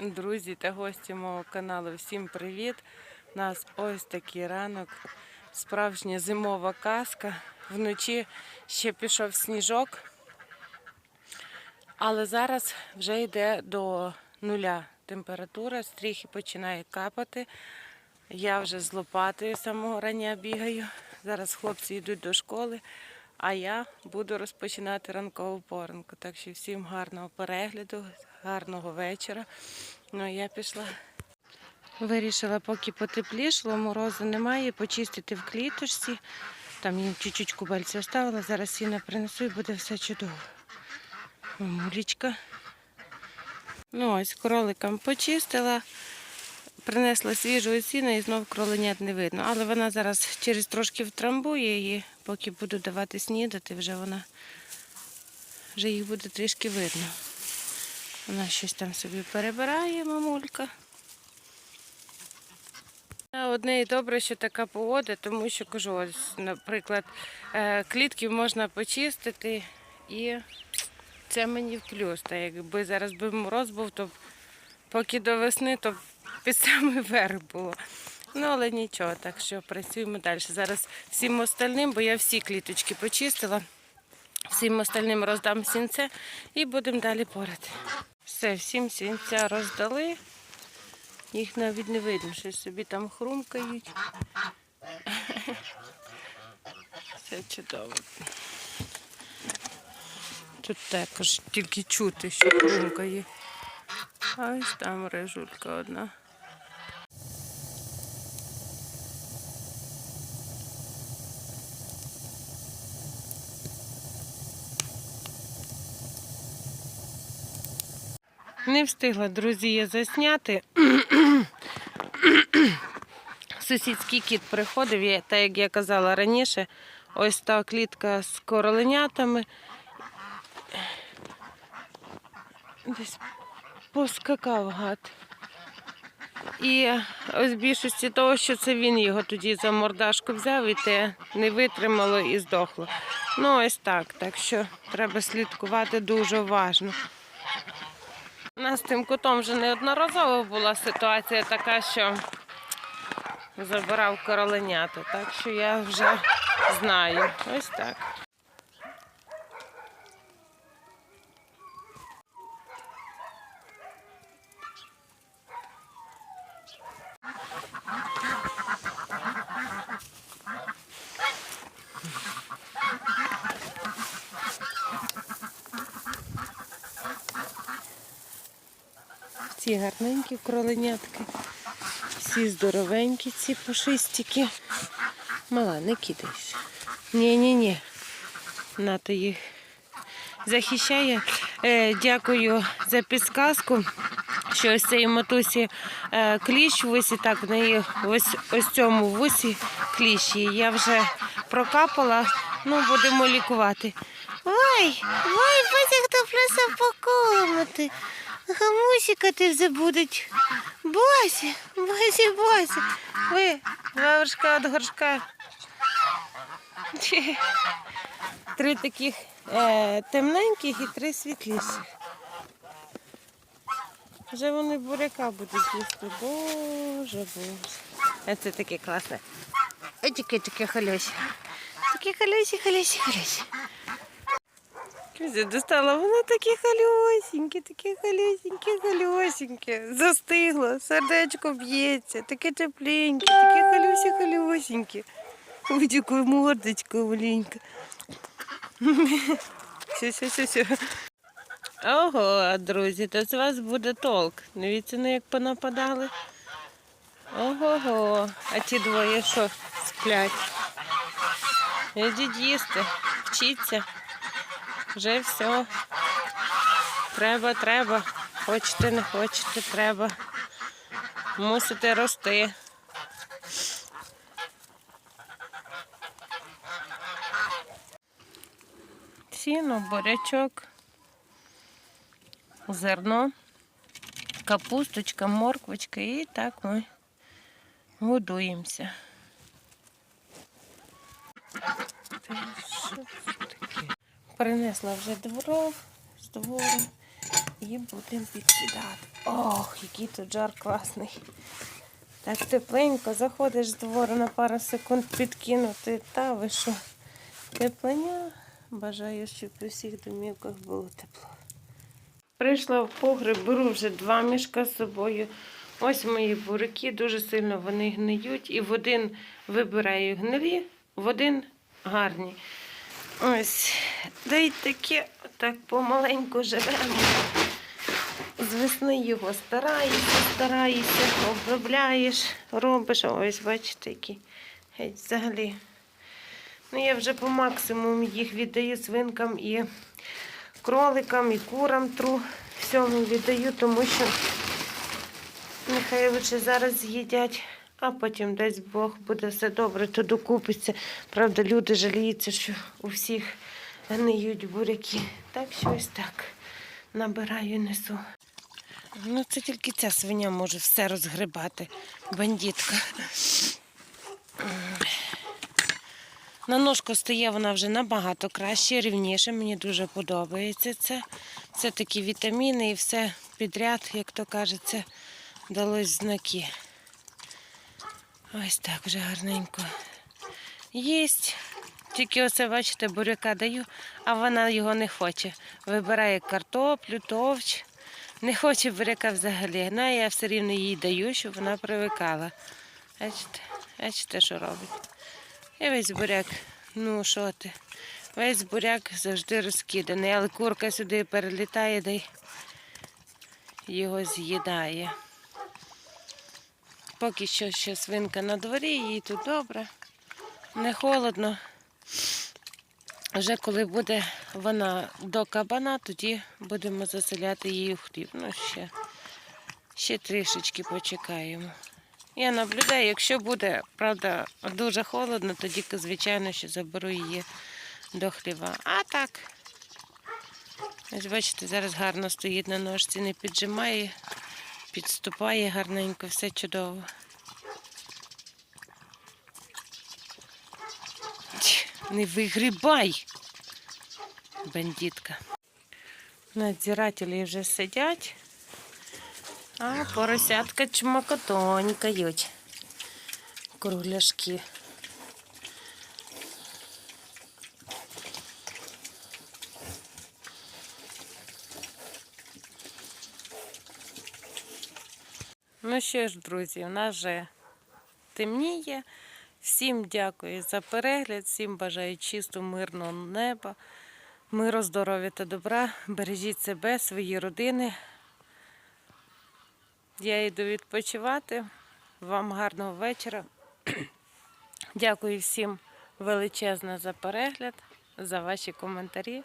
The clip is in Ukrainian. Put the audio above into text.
Друзі та гості мого каналу, всім привіт! У нас ось такий ранок, справжня зимова казка. Вночі ще пішов сніжок, але зараз вже йде до нуля температура, стріхи починає капати. Я вже з лопатою самого рання бігаю. Зараз хлопці йдуть до школи, а я буду розпочинати ранкову поранку. Так що всім гарного перегляду, гарного вечора. Ну, я пішла. Вирішила, поки потеплішало, морозу немає, почистити в кліточці. Там їм чуть-чуть кубельця оставила. Зараз сіна принесу і буде все чудово. Мамулечка. Ну ось, кроликам почистила. Принесла свіжого сіна і знов кроленят не видно. Але вона зараз через трошки втрамбує і поки буду давати снідати, вже вона вже їх буде трішки видно. Вона щось там собі перебирає, мамулька. Одне і добре, що така погода, тому що кажу, ось, наприклад, е, клітки можна почистити і це мені в плюс. Та якби зараз би мороз був, то поки до весни, то під самий було. Ну, але нічого, так що працюємо далі. Зараз всім остальним, бо я всі кліточки почистила. Всім остальним роздам сінце і будемо далі порати. Все, всім сінця роздали. Їх навіть не видно, що собі там хрумкають. Все чудово. Тут також тільки чути, що хрумкає. А ось там рижулька одна. Не встигла, друзі, я засняти. Сусідський кіт приходив, я- так як я казала раніше, ось та клітка з короленятами. Десь поскакав гад. І ось більшості того, що це він його тоді за мордашку взяв і те не витримало і здохло. Ну, ось так. Так що треба слідкувати дуже уважно. У нас з тим котом вже неодноразово була ситуація така, що забирав короленята. Так що я вже знаю. Ось так. Всі гарненькі кроленятки. Всі здоровенькі, ці пушистики. Мала, не кидайся. Ні-ні-ні. Нато їх захищає. Е, дякую за підсказку. Що ось цей матусі е, кліщ в вусі, так, в неї ось ось цьому вусі кліщ. Я вже прокапала, ну будемо лікувати. Ой, ой, Бася, хто плюса покомати. Гамусіка ти забудуть. Бася, Бася, Бася. Ви, два горшка від горшка. Три таких е, темненьких і три світліших. Вже вони буряка будуть їсти. Боже, боже. Це таке класне. Ой, таке, таке халюсі. Такі халюсі, халюсі, халюсі. Кузя достала, воно такі халюсінькі, такі халюсінькі, халюсінькі. Застигло, сердечко б'ється, таке тепленьке, такі халюсі, халюсінькі. Ой, таке мордочко маленька. Все, все, все, все. Ого, друзі, то з вас буде толк. Дивіться, ну як понападали. Ого-го. А ті двоє що сплять? Ідіть їсти, вчіться. Вже все. Треба, треба. Хочете, не хочете, треба. Мусите рости. Сіно, бурячок, зерно, капусточка, морквочка і так ми годуємося. Принесла вже дворов з двору. І будемо підкидати. Ох, який тут жар класний. Так тепленько, заходиш з двору на пару секунд підкинути. Та ви що? Теплення. Бажаю, щоб у всіх домівках було тепло. Прийшла в погреб, беру вже два мішка з собою. Ось мої буряки, дуже сильно вони гниють. І в один вибираю гнилі, в один гарні. Ось, да й таке, так помаленьку живемо. З весни його стараєшся, стараєшся, обробляєш, робиш. Ось, бачите, які геть взагалі. Ну, я вже по максимуму їх віддаю свинкам і кроликам, і курам тру. Всьому віддаю, тому що нехай лише зараз з'їдять, а потім дасть Бог буде все добре, то докупиться. Правда, люди жаліються, що у всіх гниють буряки. Так що ось так набираю несу. Ну, це тільки ця свиня може все розгребати, бандитка. На ножку стає вона вже набагато краще, рівніше. Мені дуже подобається це. Це такі вітаміни і все підряд, як то кажеться, далось знаки. Ось так вже гарненько. Єсть. Тільки оце, бачите, буряка даю, а вона його не хоче. Вибирає картоплю, товч. Не хоче буряка взагалі. Ну, я все рівно їй даю, щоб вона привикала. Бачите, бачите, що робить. І весь буряк, ну що ти? Весь буряк завжди розкиданий, але курка сюди перелітає да його з'їдає. Поки що ще свинка на дворі, їй тут добре, не холодно. Вже коли буде вона до кабана, тоді будемо заселяти її в хліб. Ну, ще, ще трішечки почекаємо. Я наблюдаю, якщо буде, правда, дуже холодно, тоді, звичайно, що заберу її до хліва. А так, ось бачите, зараз гарно стоїть на ножці, не піджимає, підступає гарненько, все чудово. Не вигрібай, бандитка. Надзирателі вже сидять. А поросятка чмокотонькають. Кругляшки. Ну що ж, друзі, у нас вже темніє. Всім дякую за перегляд, всім бажаю чистого, мирного неба, миру, здоров'я та добра. Бережіть себе, свої родини. Я йду відпочивати. Вам гарного вечора. Дякую всім величезне за перегляд, за ваші коментарі.